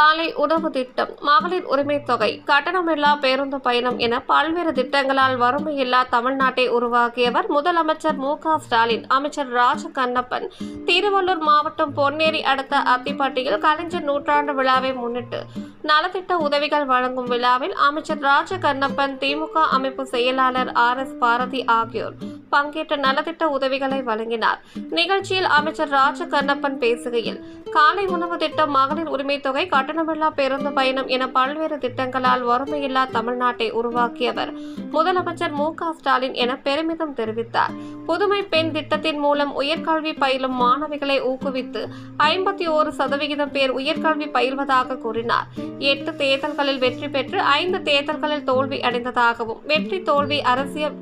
காலை உணவு திட்டம் மகளிர் உரிமை தொகை கட்டணமில்லா பேருந்து பயணம் என பல்வேறு திட்டங்களால் வறுமையில்லா தமிழ்நாட்டை உருவாக்கியவர் முதலமைச்சர் மு க ஸ்டாலின் அமைச்சர் ராஜ கண்ணப்பன் திருவள்ளூர் மாவட்டம் பொன்னேரி அடுத்த அத்திப்பட்டியில் கலைஞர் நூற்றாண்டு விழாவை முன்னிட்டு நலத்திட்ட உதவிகள் வழங்கும் விழாவில் அமைச்சர் ராஜ கண்ணப்பன் திமுக அமைப்பு செயலாளர் ஆர் எஸ் பாரதி ஆகியோர் பங்கேற்ற நலத்திட்ட உதவிகளை வழங்கினார். நிகழ்ச்சியில் அமைச்சர் ராஜ கண்ணப்பன் பேசுகையில் காலை உணவு திட்டம் மகளிர் உரிமை தொகை கட்டணமில்லா பேருந்து பயணம் என பல்வேறு திட்டங்களால் வறுமையில்லா தமிழ்நாட்டை உருவாக்கியவர். முதலமைச்சர் மு க ஸ்டாலின் என பெருமிதம் தெரிவித்தார். புதுமை பெண் திட்டத்தின் மூலம் உயர்கல்வி பயிலும் மாணவிகளை ஊக்குவித்து ஐம்பத்தி ஓரு சதவிகிதம் பேர் உயர்கல்வி பயில்வதாக கூறினார். எட்டு தேர்தல்களில் வெற்றி பெற்று ஐந்து தேர்தல்களில் தோல்வி அடைந்ததாகவும் வெற்றி தோல்வி அரசியல்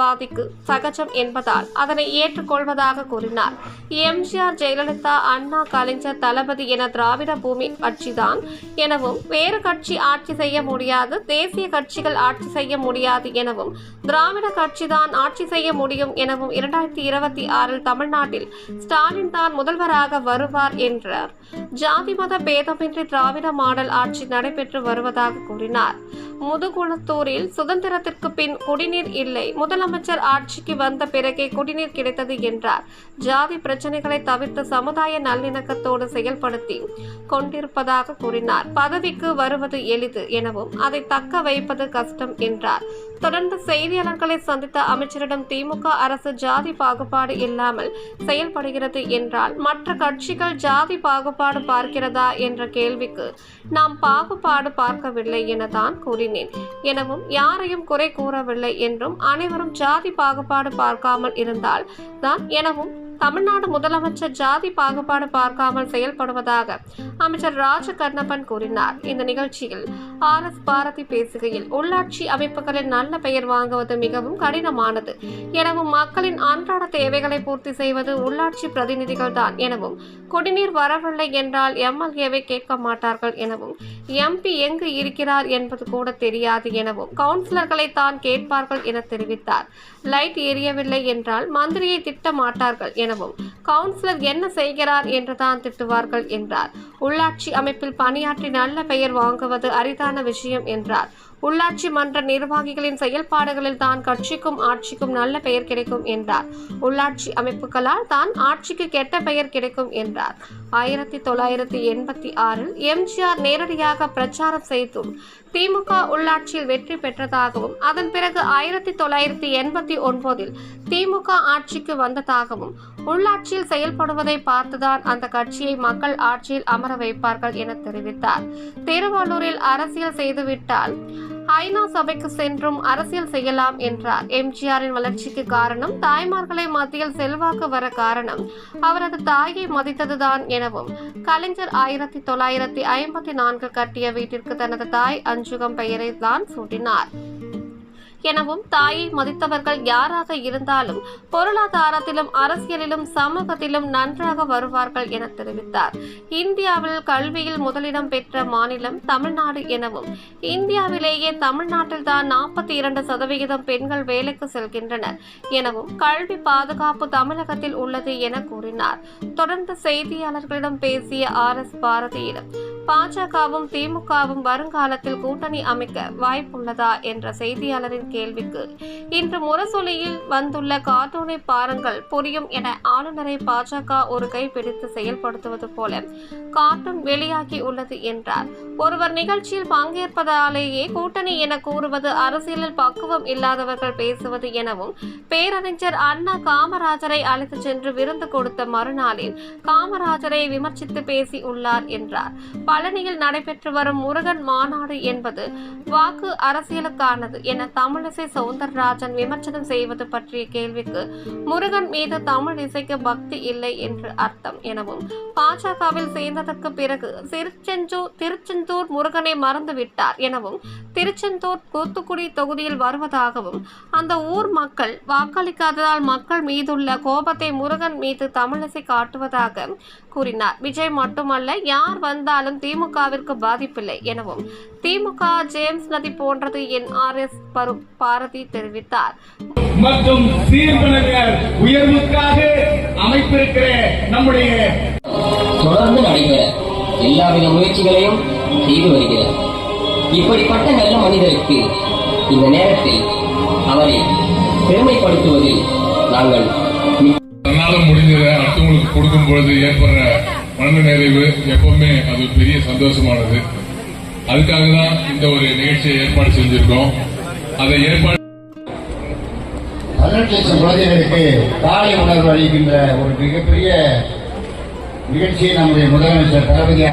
வாதிக்கு சகஜம் என்பதால் அதனை ஏற்றுக்கொள்வதாக கூறினார். எம்ஜிஆர் ஜெயலலிதா அண்ணா கலைஞர் தளபதி என திராவிட பூமி கட்சிதான் எனவும் வேறு கட்சி ஆட்சி செய்ய முடியாது தேசிய கட்சிகள் ஆட்சி செய்ய முடியாது எனவும் திராவிட கட்சிதான் ஆட்சி செய்ய முடியும் எனவும் இரண்டாயிரத்தி இருபத்தி ஆறில் தமிழ்நாட்டில் ஸ்டாலின் தான் முதல்வராக வருவார் என்றார். ஜாதி மத பேதமின்றி திராவிட மாடல் ஆட்சி நடைபெற்று வருவதாக கூறினார். முதுகுளத்தூரில் சுதந்திரத்திற்கு பின் குடிநீர் இல்லை முதலமைச்சர் ஆட்சிக்கு வந்த பிறகே குடிநீர் கிடைத்தது என்றார். ஜாதி பிரச்சனைகளை தவிர்த்து சமுதாய நல்லிணக்கத்தோடு செயல்படுத்தி கொண்டிருப்பதாக கூறினார். பதவிக்கு வருவது எளிது எனவும் அதை தக்க வைப்பது கஷ்டம் என்றார். தொடர்ந்து செய்தியாளர்களை சந்தித்த அமைச்சரிடம் திமுக அரசு ஜாதி பாகுபாடு இல்லாமல் செயல்படுகிறது என்றால் மற்ற கட்சிகள் ஜாதி பாகுபாடு பார்க்கிறதா என்ற கேள்விக்கு நாம் பாகுபாடு பார்க்கவில்லை என தான் கூறினேன். எனவும் யாரையும் குறை கூறவில்லை என்றும் அனைவரும் ஜாதி பாகுபாடு பார்க்காமல் இருந்தால் தான் எனவும் தமிழ்நாடு முதலமைச்சர் ஜாதி பாகுபாடு பார்க்காமல் செயல்படுவதாக அமைச்சர் ராஜ கண்ணப்பன் கூறினார். இந்த நிகழ்ச்சியில் ஆர் எஸ் பாரதி பேசுகையில் உள்ளாட்சி அமைப்புகளில் நல்ல பெயர் வாங்குவது மிகவும் கடினமானது. எனவும் மக்களின் அன்றாட தேவைகளை பூர்த்தி செய்வது உள்ளாட்சி பிரதிநிதிகள் தான் எனவும் குடிநீர் வரவில்லை என்றால் எம்எல்ஏவை கேட்க மாட்டார்கள் எனவும் எம்பி எங்கு இருக்கிறார் என்பது கூட தெரியாது எனவும் கவுன்சிலர்களை தான் கேட்பார்கள் என தெரிவித்தார். லைட் எரியவில்லை என்றால் மந்திரியை திட்ட மாட்டார்கள் எனவும். கவுன்சிலர் என்ன செய்கிறார் என்று தான் திட்டுவார்கள் என்றார். உள்ளாட்சி அமைப்பில் பணியாற்றி நல்ல பெயர் வாங்குவது அரிதான விஷயம் என்றார். உள்ளாட்சி மன்ற நிர்வாகிகளின் செயல்பாடுகளில் தான் கட்சிக்கும் ஆட்சிக்கும் நல்ல பெயர் கிடைக்கும் என்றார். உள்ளாட்சி அமைப்புகளால் தான் ஆட்சிக்கு கெட்ட பெயர் கிடைக்கும் என்றார். ஆயிரத்தி தொள்ளாயிரத்தி எண்பத்தி ஆறில் எம்ஜிஆர் நேரடியாக பிரச்சாரம் செய்தும் திமுக உள்ளாட்சியில் வெற்றி பெற்றதாகவும் அதன் பிறகு ஆயிரத்தி தொள்ளாயிரத்தி எண்பத்தி ஒன்பதில் திமுக ஆட்சிக்கு வந்ததாகவும் உள்ளாட்சியில் செயல்படுவதை பார்த்துதான் அந்த கட்சியை மக்கள் ஆட்சியில் அமர வைப்பார்கள் என தெரிவித்தார். திருவள்ளூரில் அரசியல் செய்துவிட்டால் ஐநா சபைக்கு சென்றும் அரசியல் செய்யலாம் என்றார். எம்ஜிஆரின் வளர்ச்சிக்கு காரணம் தாய்மார்களை மத்தியில் செல்வாக்கு வர காரணம். அவரது தாயை மதித்ததுதான் எனவும் கலைஞர் ஆயிரத்தி தொள்ளாயிரத்தி ஐம்பத்தி நான்கு கட்டிய வீட்டிற்கு தனது தாய் அஞ்சுகம் பெயரை தான் சூட்டினார். எனவும் தாயை மதித்தவர்கள் யாராக இருந்தாலும் பொருளாதாரத்திலும் அரசியலிலும் சமூகத்திலும் நன்றாக வருவார்கள் என தெரிவித்தார். இந்தியாவில் கல்வியில் முதலிடம் பெற்ற மாநிலம் தமிழ்நாடு எனவும் இந்தியாவிலேயே தமிழ்நாட்டில் தான் நாற்பத்தி இரண்டு சதவிகிதம் பெண்கள் வேலைக்கு செல்கின்றனர் எனவும் கல்வி பாதுகாப்பு தமிழகத்தில் உள்ளது என கூறினார். தொடர்ந்து செய்தியாளர்களிடம் பேசிய ஆர் எஸ் பாரதியிடம் பாஜகவும் திமுகவும் வருங்காலத்தில் கூட்டணி அமைக்க வாய்ப்புள்ளதா என்ற செய்தியாளரின் கேள்விக்கு இன்று முரசொலியில் வந்துள்ள கார்ட்டூனை பாருங்கள் புரியும் என ஆளுநரை பாஜக ஒரு கை பிடித்து செயல்படுத்துவது போல கார்ட்டூன் வெளியாகி உள்ளது என்றார். ஒருவர் நிகழ்ச்சியில் பங்கேற்பதாலேயே கூட்டணி என கூறுவது அரசியலில் பக்குவம் இல்லாதவர்கள் பேசுவது எனவும் பேரறிஞர் அண்ணா காமராஜரை அழைத்து சென்று விருந்து கொடுத்த மறுநாளில் காமராஜரை விமர்சித்து பேசி உள்ளார் என்றார். பழனியில் நடைபெற்று வரும் முருகன் மாநாடு என்பது வாக்கு அரசியலுக்கானது என தமிழிசை சவுந்தரராஜன் விமர்சனம் செய்வது பற்றிய கேள்விக்கு முருகன் மீது தமிழ் இசைக்கு பக்தி இல்லை என்று அர்த்தம் எனவும் பாஜகவில் சேர்ந்ததற்கு பிறகு திருச்செந்தூர் திருச்செந்தூர் முருகனை மறந்துவிட்டார் எனவும் திருச்செந்தூர் கூத்துக்குடி தொகுதியில் வருவதாகவும் அந்த ஊர் மக்கள் வாக்களிக்காததால் மக்கள் மீதுள்ள கோபத்தை முருகன் மீது தமிழிசை காட்டுவதாக கூறினார். விஜய் மட்டுமல்ல யார் வந்தாலும் திமுகவிற்கு பாதிப்பில்லை எனவும் திமுக ஜேம்ஸ் நதி போன்றது என் ஆர் எஸ் பாரதி தெரிவித்தார். மற்றும் உயர்வுக்காக அமைப்பிருக்கிற நம்முடைய தொடர்ந்து நடைபெற எல்லாவித முயற்சிகளையும் செய்து வருகிறார். இப்படிப்பட்ட நல்ல மனிதருக்கு இந்த நேரத்தில் அவரை பெருமைப்படுத்துவதில் நாங்கள் முடிஞ்சதை அடுத்தவங்களுக்கு கொடுக்கும் பொழுது ஏற்படுற மன நிறைவு எப்பவுமே அது ஒரு பெரிய சந்தோஷமானது. அதுக்காக தான் இந்த ஒரு நிகழ்ச்சியை ஏற்பாடு செஞ்சிருக்கோம். அதை ஏற்பாடு பதினெட்டு லட்சம் குழந்தைகளுக்கு காலை உணர்வு அளிக்கின்ற ஒரு மிகப்பெரிய நிகழ்ச்சியை நம்முடைய முதலமைச்சர் தளபதி